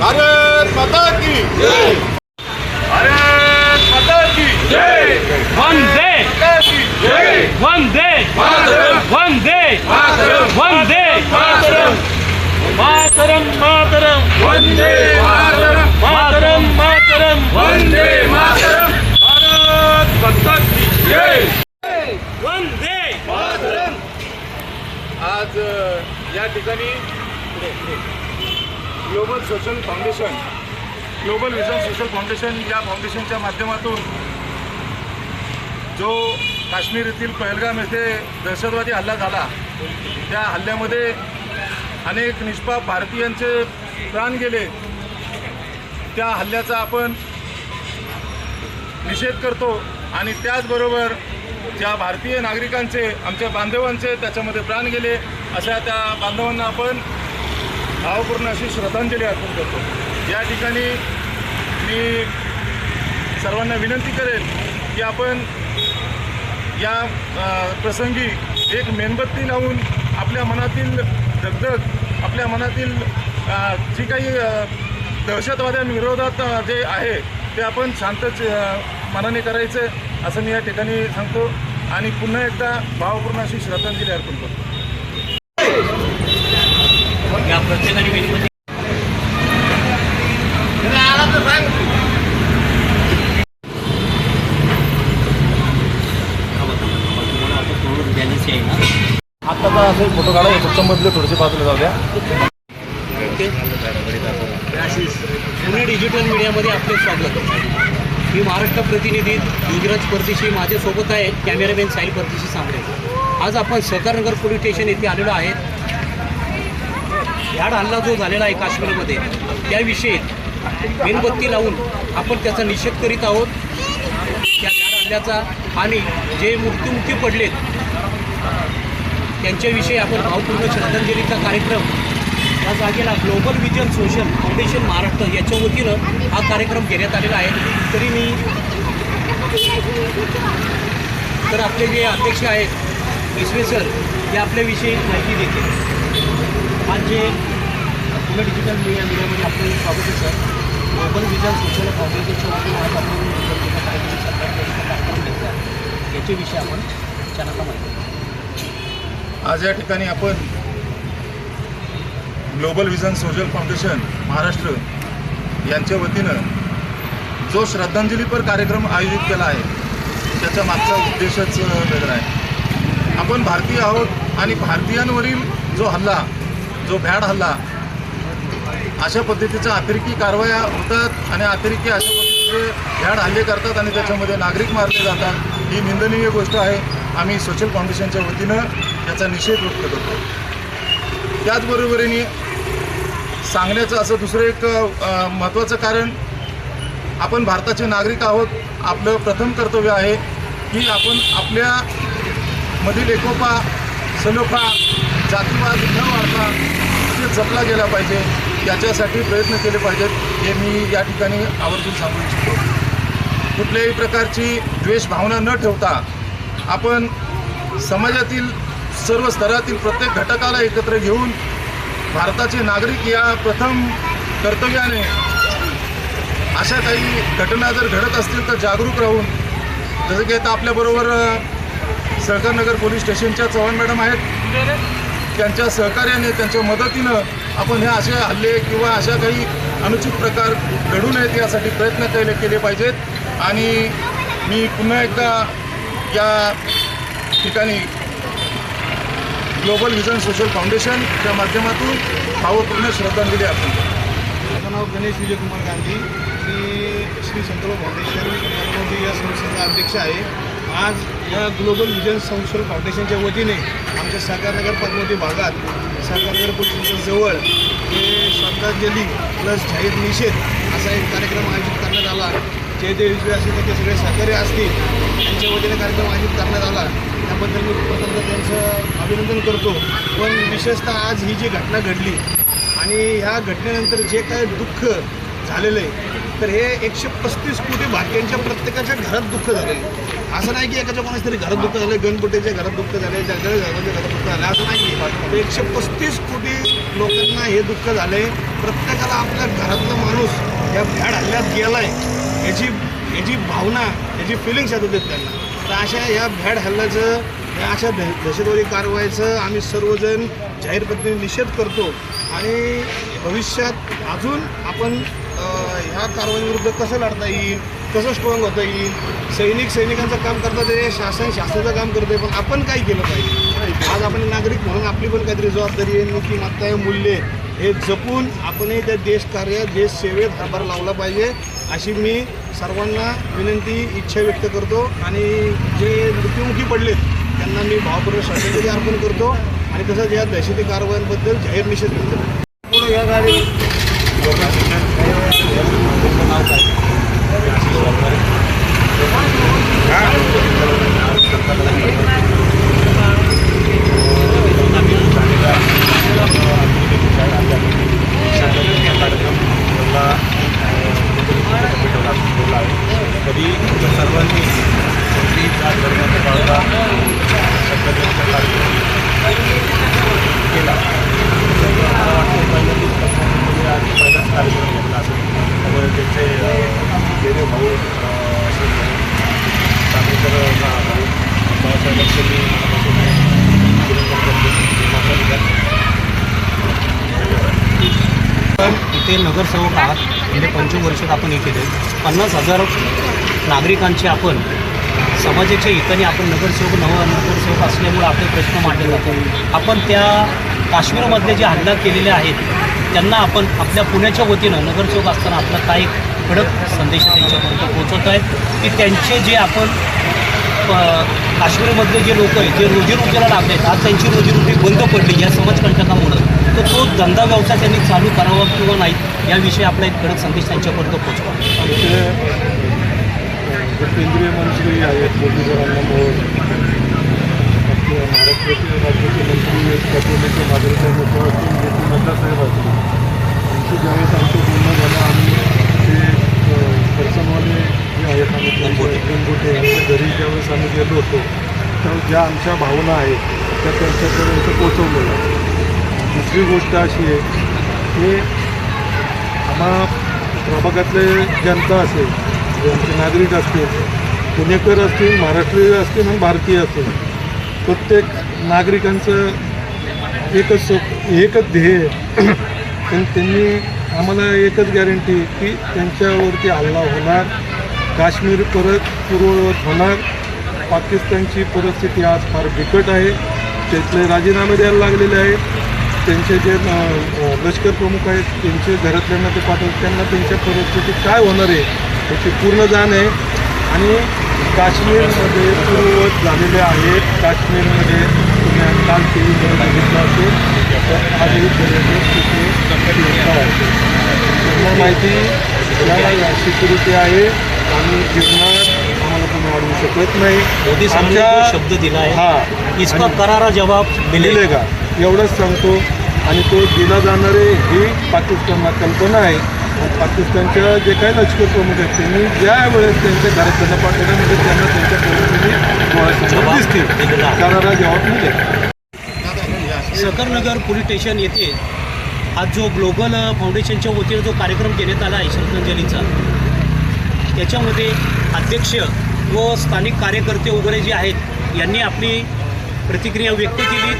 भारत माता की भारत माता की वंदे। माता की वंदे। मातरम. वंदे। मातरम. वंदे। मातरम. मातरम मातरम। वंदे मातरम। मातरम मातरम। वंदे मातरम। भारत माता की जय। वंदे। आज अ, या ठिकाणी global social foundation global vision social foundation या फाउंडेशनच्या माध्यमातून जो काश्मीर येथील पहलगाम येथे दहशतवादी हल्ला झाला त्या हल्ल्यामध्ये अनेक निष्पाप भारतीयांचे प्राण गेले. त्या हल्ल्याचा आपण निषेध करतो आणि त्याचबरोबर ज्या भारतीय नागरिकांचे आमच्या बांधवांचे त्याच्यामध्ये प्राण गेले अशा त्या बांधवांना आपण भावपूर्ण अशी श्रद्धांजली अर्पण करतो. या ठिकाणी मी सर्वांना विनंती करेन की आपण या प्रसंगी एक मेणबत्ती लावून आपल्या मनातील दगदग आपल्या मनातील जी काही दहशतवाद्यांविरोधात जे आहे ते आपण शांतच मनाने करायचं असं मी या ठिकाणी सांगतो. आणि पुन्हा एकदा भावपूर्ण अशी श्रद्धांजली अर्पण करतो. या प्रत्येकाने विनंती. आत्ताचा असे फोटो काढा फक्त मधले थोडेसे बाजूला जाऊ द्या. पुणे डिजिटल मीडियामध्ये आपले स्वागत. मी महाराष्ट्र प्रतिनिधी योगीराज परदेशी माझ्यासोबत आहे कॅमेरामॅन साहिल परदेशी सांगडे आज आपण सहकारनगर पोलीस स्टेशन येथे आलेलो आहे. याड हल्ला जो झालेला आहे काश्मीरमध्ये त्याविषयी मेणबत्ती लावून आपण त्याचा निषेध करीत आहोत. त्या याड हल्ल्याचा आणि जे मृत्युमुखी पडलेत त्यांच्याविषयी आपण भावपूर्ण श्रद्धांजलीचा कार्यक्रम या जागेला global vision social foundation Maharashtra याच्या वतीनं हा कार्यक्रम घेण्यात आलेला आहे. तरी मी तर आपले जे अध्यक्ष आहेत इसवे सर हे आपल्याविषयी माहिती देतील. आज पुणे डिजिटल मीडिया मीडियामध्ये आपलं स्वागत आहे सर ग्लोबल विजन सोशल फाउंडेशनच्या वतीनं आज आपण निवडणुकीचा कार्यक्रम सरकारकडे कार्यक्रम घेतला आहे. याच्याविषयी आपण चॅनलला माहिती आज या ठिकाणी आपण global vision social foundation Maharashtra यांच्या वतीनं जो श्रद्धांजलीपर कार्यक्रम आयोजित केला आहे त्याचा मागचा उद्देशच वेगळा आहे आपण भारतीय आहोत आणि भारतीयांवरील जो हल्ला जो भ्याड हल्ला अशा पद्धतीच्या अतिरेकी कारवाया होतात आणि अतिरेकी अशा पद्धतीचे भ्याड हल्ले करतात आणि त्याच्यामध्ये नागरिक मारले जातात ही निंदनीय गोष्ट आहे. आम्ही सोशल फाउंडेशनच्या वतीनं याचा निषेध व्यक्त करतो. त्याचबरोबरीने सांगण्याचं असं दुसरं एक महत्त्वाचं कारण आपण भारताचे नागरिक आहोत आपलं प्रथम कर्तव्य आहे की आपण आपल्या मधील एकोपा सलोखा जातीवाद न वाढता ते जपला गेला पाहिजे. याच्यासाठी प्रयत्न केले पाहिजेत. हे मी या ठिकाणी आवर्जून सांगू इच्छितो. कुठल्याही प्रकारची द्वेषभावना न ठेवता आपण समाजातील सर्व स्तरातील प्रत्येक घटकाला एकत्र घेऊन भारताचे नागरिक या प्रथम कर्तव्याने अशा काही घटना जर घडत असतील तर जागरूक राहून जसं की आता आपल्याबरोबर सहकारनगर पोलीस स्टेशनच्या चव्हाण मॅडम आहेत. त्यांच्या सहकार्याने त्यांच्या मदतीनं आपण हे असे हल्ले किंवा अशा काही अनुचित प्रकार घडू नयेत यासाठी प्रयत्न केले केले पाहिजेत. आणि मी पुन्हा एकदा या ठिकाणी ग्लोबल विजन सोशल फाउंडेशनच्या माध्यमातून भावपूर्ण श्रद्धांजली अर्पण माझं नाव गणेश विजयकुमार गांधी. मी श्री संतोष फाउंडेशन या संस्थेचा अध्यक्ष आहे. आज या ग्लोबल विजन संशोधन फाउंडेशनच्या वतीने आमच्या सहकारनगर पद्मवती भागात सहकारनगर पोलीस जवळ हे श्रद्धांजली प्लस जाहीर निषेध असा एक कार्यक्रम आयोजित करण्यात आला. जे जे विजय असतील त्याचे ते सगळे सहकारी असतील. त्यांच्या वतीने कार्यक्रम आयोजित करण्यात आला. त्याबद्दल मी प्रथमतः त्यांचं अभिनंदन करतो. पण विशेषतः आज ही जी घटना घडली आणि ह्या घटनेनंतर जे काय दुःख झालेलं आहे तर हे एकशे पस्तीस कोटी भारतीयांच्या प्रत्येकाच्या घरात दुःख झालेलं आहे असं नाही की एकाच्या कोणाच्या तरी घरात दुःख झालं गणपतीच्या घरात दुःख झाले त्याच्या घराच्या घरात दुःख झालं असं नाही. तर एकशे पस्तीस कोटी लोकांना हे दुःख झालंय प्रत्येकाला आपल्या घरातला माणूस या भ्याड हल्ल्यात गेलाय याची याची भावना याची फिलिंग्स येत होते त्यांना. तर अशा या भ्याड हल्ल्याचं या अशा द दहशतवादी कारवाईचं आम्ही सर्वजण जाहीर पद्धतीने निषेध करतो. आणि भविष्यात अजून आपण ह्या कारवाईविरुद्ध कसं लढता येईल? कसं स्ट्रॉंग होता येईल? सैनिक सैनिकांचं काम करतात ते शासन शासनाचं काम करते पण आपण काय केलं पाहिजे? आज आपण नागरिक म्हणून आपली पण काहीतरी जबाबदारी आहे नीतिमत्ता आहे मूल्य आहे. हे जपून आपणही त्या देश कार्य देश सेवेत हातभार लावला पाहिजे अशी मी सर्वांना विनंती इच्छा व्यक्त करतो. आणि जे मृत्युमुखी पडलेत त्यांना मी भावपूर्वक श्रद्धांजली अर्पण करतो. आणि तसंच या दहशती कारवायांबद्दल जाहीर निषेध करतो. या गाडी कधी सर्वांनी कोणतीही जात धर्म न पाळता शब्दाचा कार्यक्रम केला मला वाटतं पहिल्यांदाच प्रशासनाने आज पहिलाच कार्यक्रम घेतला असेल त्यामुळे त्यांचे गेले भाऊ अं, अशोक भाऊ चांदेकर भाऊ बाळासाहेब लक्ष्मी मनापासून अभिनंदन करतो माझा विचार ते नगरसेवक आहात म्हणजे गेले पंचवर्षात आपण हे केले पन्नास हजार नागरिकांचे आपण समाजाच्या हिताने आपण नगरसेवक नव नगरसेवक असल्यामुळे आपले प्रश्न मांडले जातो आपण त्या काश्मीरमधले जे हल्ला केलेले आहेत त्यांना आपण आपल्या पुण्याच्या वतीनं नगरसेवक असताना आपला काय कडक संदेश त्यांच्यापर्यंत पोहोचवत आहे की त्यांचे जे आपण प- काश्मीरमधले जे लोक आहेत जे रोजीरोटीला लागले आहेत आज त्यांची रोजीरोटी बंद पडली या समाजकंटकामुळं. तर तो धंदा व्यवसाय त्यांनी चालू करावा किंवा नाही याविषयी आपला एक कडक संदेश त्यांच्यापर्यंत पोहोचवा. आमचे केंद्रीय मंत्री आहेत मुरलीधर मोहोळ महाराष्ट्राचे राज्याचे मंत्री माधुरीचे मोठं असतील जे पी नड्डा साहेब ज्यावेळेस आमचं बोलणं झालं आम्ही ते पर्सनवाले जे आहेत आम्ही यांच्या घरी ज्यावेळेस आम्ही गेलो होतो त्यावेळेस ज्या आमच्या भावना आहेत त्या त्यांच्यापर्यंत पोचवलेल्या. दुसरी गोष्ट अशी आहे की आम्हा प्रभागातले जनता असेल ज्यांचे नागरिक असतील पुणेकर असतील महाराष्ट्रीय असतील आणि भारतीय असतील प्रत्येक नागरिकांचं एकच सो एकच ध्येय पण त्यांनी आम्हाला एकच गॅरंटी की त्यांच्यावरती हल्ला होणार काश्मीर परत पूर्ववत होणार. पाकिस्तानची परिस्थिती आज फार बिकट आहे. त्यातले राजीनामे द्यायला लागलेले आहेत. त्यांचे जे लष्कर प्रमुख आहेत त्यांचे घरातल्यांना ते पाठवत त्यांना त्यांच्या परिस्थितीत काय होणार आहे त्याची पूर्ण जाण आहे. आणि काश्मीरमध्ये पूर्ववत झालेले आहेत काश्मीरमध्ये तुम्ही काल टी व्हीमध्ये बघितलं असेल तर आजही तिथे फिरत आहेत. पूर्ण माहिती याला सिक्युरिटी आहे आणि गिरणार आम्हाला कोणी अडवू शकत नाही. मोदी शब्द दिला हा. आहे इसका आणि- करारा जवाब मिळेगा एवढंच सांगतो. आणि तो दिला जाणारे ही पाकिस्तानला कल्पना आहे. आणि पाकिस्तानच्या जे काही लष्कर प्रमुख आहेत त्यांनी ज्या वेळेस त्यांच्या घरात त्यांना पाठवल्यामध्ये त्यांना त्यांच्या जबाब दिसतील. करारा जबाब मिळेल सकरनगर पोलीस स्टेशन येथे आज जो ग्लोबल फाउंडेशनच्या वतीने जो कार्यक्रम घेण्यात आला आहे श्रद्धांजलीचा त्याच्यामध्ये अध्यक्ष व स्थानिक कार्यकर्ते वगैरे जे आहेत यांनी आपली प्रतिक्रिया व्यक्त केली.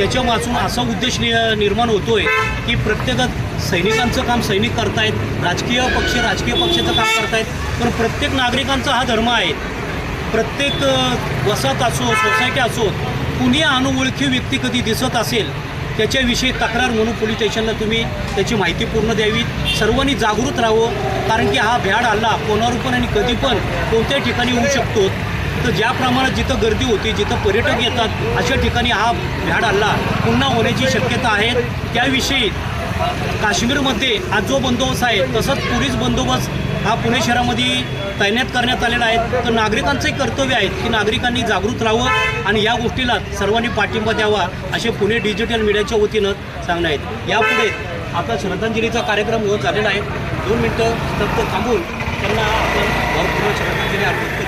त्याच्या वाचून असा उद्देश नि निर्माण होतो आहे की प्रत्येक सैनिकांचं काम सैनिक करतायत राजकीय पक्ष राजकीय पक्षाचं काम करतायत पण प्रत्येक नागरिकांचा हा धर्म आहे. प्रत्येक वसाहत असो सोसायटी असो कुणी अनोळखी व्यक्ती कधी दिसत असेल त्याच्याविषयी तक्रार म्हणून पोलीस स्टेशनला तुम्ही त्याची माहिती पूर्ण द्यावी. सर्वांनी जागृत राहावं कारण की हा भ्याड हल्ला कोणावर पण आणि कधी पण कोणत्याही ठिकाणी होऊ शकतो. तर ज्या प्रमाणात जिथं गर्दी होती जिथं पर्यटक येतात अशा ठिकाणी हा भ्याड हल्ला पुन्हा होण्याची शक्यता आहे. त्याविषयी काश्मीरमध्ये आज जो बंदोबस्त आहे. तसंच पोलीस बंदोबस्त हा पुणे शहरामध्ये तैनात करण्यात आलेला आहे. तर नागरिकांचंही कर्तव्य आहे की नागरिकांनी जागृत राहावं आणि या गोष्टीला सर्वांनी पाठिंबा द्यावा असे पुणे डिजिटल मीडियाच्या वतीनं सांगणं आहेत यापुढे आपला श्रद्धांजलीचा कार्यक्रम होत झालेला आहे. दोन मिनटं स्तब्ध थांबून त्यांना आपण भावपूर्ण श्रद्धांजली अर्पित